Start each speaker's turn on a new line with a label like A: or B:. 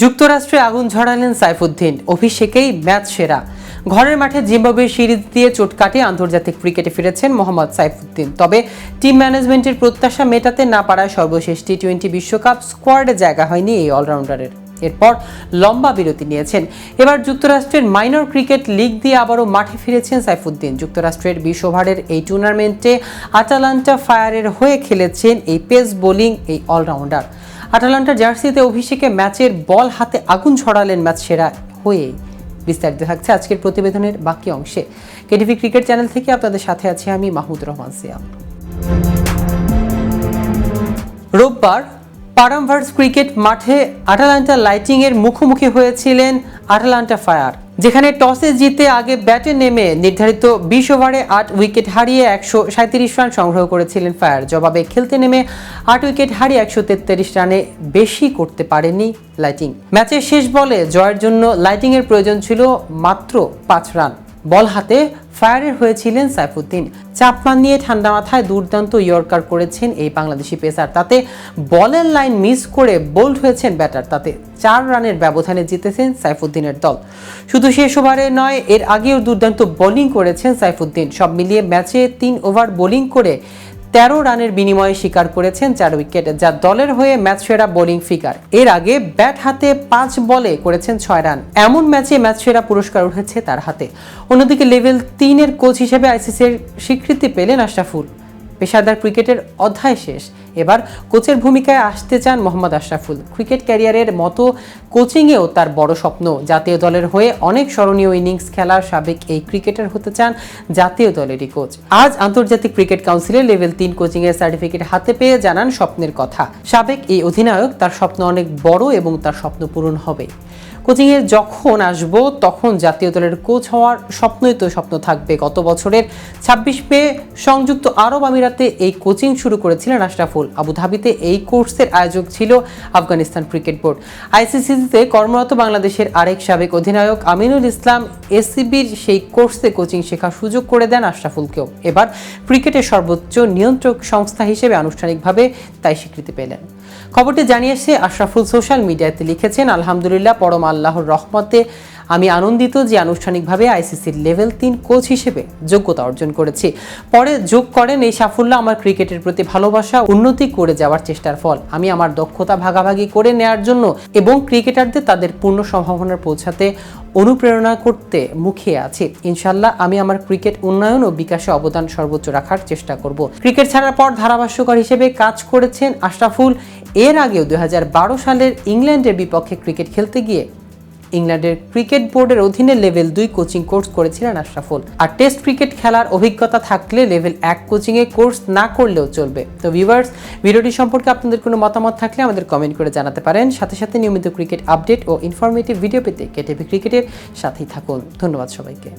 A: যুক্তরাষ্ট্রে আগুন ঝরালেন সাইফুদ্দিন। অভিষেকেই ম্যাচ সেরা। ঘরের মাঠে জিম্বাবুয়ে সিরিজ দিয়ে চোট কাটিয়ে আন্তর্জাতিক ক্রিকেটে ফিরেছেন মোহাম্মদ সাইফুদ্দিন। তবে টিম ম্যানেজমেন্টের প্রত্যাশা মেটাতে না পারায় সর্বশেষ টি টোয়েন্টি বিশ্বকাপ স্কোয়াডে জায়গা হয়নি এই অলরাউন্ডারের। এরপর লম্বা বিরতি নিয়েছেন। এবার যুক্তরাষ্ট্রের মাইনর ক্রিকেট লিগ দিয়ে আবারও মাঠে ফিরেছেন সাইফুদ্দিন। যুক্তরাষ্ট্রের বিশ ওভারের এই টুর্নামেন্টে আটালান্টা ফায়ারের হয়ে খেলেছেন এই পেস বোলিং এই অলরাউন্ডার। আটালান্টা জার্সিতে অভিষেকে ম্যাচের বল হাতে আগুন ছড়ালেন ম্যাচ সেরা হয়ে। বিস্তারিত থাকছে আজকের প্রতিবেদনের বাকি অংশে। কেডিভি ক্রিকেট চ্যানেল থেকে আপনাদের সাথে আছি আমি মাহমুদ রহমান সিয়াম। রোববার পারামভার্স ক্রিকেট মাঠে আটালান্টা লাইটিংয়ের মুখোমুখি হয়েছিলেন আটালান্টা ফায়ার। যেখানে টসে জিতে আগে ব্যাটে নেমে নির্ধারিত বিশ ওভারে আট উইকেট হারিয়ে একশো সাঁত্রিশ রান সংগ্রহ করেছিলেন ফায়ার। জবাবে খেলতে নেমে আট উইকেট হারিয়ে একশো তেত্রিশ রানে বেশি করতে পারেনি লাইটিং। ম্যাচের শেষ বলে জয়ের জন্য লাইটিংয়ের প্রয়োজন ছিল মাত্র পাঁচ রান। বল হাতে ফায়ারের হয়েছিলেন সাইফুদ্দিন। চাপ নিয়ে ঠান্ডা মাথায় দুর্দান্ত ইয়র্কার করেছেন এই বাংলাদেশি পেসার। তাতে বলের লাইন মিস করে বোল্ড হয়েছেন ব্যাটার। তাতে চার রানের ব্যবধানে জিতেছেন সাইফুদ্দিনের দল। শুধু শেষ ওভারে নয়, এর আগেও দুর্দান্ত বোলিং করেছেন সাইফুদ্দিন। সব মিলিয়ে ম্যাচে তিন ওভার বোলিং করে তেরো রানের বিনিময়ে শিকার করেছেন চার উইকেট, যা দলের হয়ে ম্যাচ সেরা বোলিং ফিগার। এর আগে ব্যাট হাতে পাঁচ বলে করেছেন ছয় রান। এমন ম্যাচে ম্যাচ সেরা পুরস্কার উঠেছে তার হাতে। অন্যদিকে লেভেল তিনের কোচ হিসেবে আইসিসির স্বীকৃতি পেলেন আশরাফুল। পেশাদার ক্রিকেটের অধ্যায় শেষ। এবার কোচের ভূমিকায় আসতে চান মোহাম্মদ আশরাফুল। ক্রিকেট ক্যারিয়ারের মতো কোচিংয়েও তার বড় স্বপ্ন। জাতীয় দলের হয়ে অনেক স্মরণীয় ইনিংস খেলার সাবেক এই ক্রিকেটার হতে চান জাতীয় দলেরই কোচ। আজ আন্তর্জাতিক ক্রিকেট কাউন্সিলের লেভেল তিন কোচিংয়ের সার্টিফিকেট হাতে পেয়ে জানান স্বপ্নের কথা। সাবেক এই অধিনায়ক তার স্বপ্ন অনেক বড় এবং তার স্বপ্ন পূরণ হবে। কোচিংয়ে যখন আসব, তখন জাতীয় দলের কোচ হওয়ার স্বপ্নই তো স্বপ্ন থাকবে। গত বছরের ছাব্বিশ মে সংযুক্ত আরব আমিরাতে এই কোচিং শুরু করেছিলেন আশরাফুল। আবুধাবিতে এই কোর্সের আয়োজক ছিল আফগানিস্তান ক্রিকেট বোর্ড। আইসিসিতে কর্মরত বাংলাদেশের আরেক সাবেক অধিনায়ক আমিনুল ইসলাম এসিবির সেই কোর্সে কোচিং শেখার সুযোগ করে দেন আশরাফুলকেও। এবার ক্রিকেটের সর্বোচ্চ নিয়ন্ত্রক সংস্থা হিসেবে আনুষ্ঠানিকভাবে তাই স্বীকৃতি পেলেন। খবরটি জানিয়েছে আশরাফুল সোশ্যাল মিডিয়াতে লিখেছেন আলহামদুলিল্লাহ পরম আল্লাহর রহমতে আমি আনন্দিত যে আনুষ্ঠানিকভাবে আইসিসির লেভেল তিন কোচ হিসেবে যোগ্যতা অর্জন করেছি। পরে যোগ করেন এই সাফল্য আমার ক্রিকেটের প্রতি ভালোবাসা, উন্নতি করে যাওয়ার চেষ্টার ফল। আমি আমার দক্ষতা ভাগাভাগি করে নেয়ার জন্য এবং ক্রিকেটারদের তাদের পূর্ণ সম্ভাবনার পৌঁছাতে অনুপ্রেরণা করতে মুখিয়ে আছি। ইনশাল্লাহ আমি আমার ক্রিকেট উন্নয়ন ও বিকাশে অবদান সর্বোচ্চ রাখার চেষ্টা করব। ক্রিকেট ছাড়ার পর ধারাভাষ্যকার হিসেবে কাজ করেছেন আশরাফুল। এর আগেও দুই হাজার বারো সালের ইংল্যান্ডের বিপক্ষে ক্রিকেট খেলতে গিয়ে ইংল্যান্ডের ক্রিকেট বোর্ডের অধীনে লেভেল দুই কোচিং কোর্স করেছিলেন আশরাফুল। আর টেস্ট ক্রিকেট খেলার অভিজ্ঞতা থাকলে লেভেল এক কোচিংয়ে কোর্স না করলেও চলবে। তো ভিউয়ার্স ভিডিওটি সম্পর্কে আপনাদের কোনো মতামত থাকলে আমাদের কমেন্ট করে জানাতে পারেন। সাথে সাথে নিয়মিত ক্রিকেট আপডেট ও ইনফরমেটিভ ভিডিও পেতে কেটিভি ক্রিকেটের সাথেই থাকুন। ধন্যবাদ সবাইকে।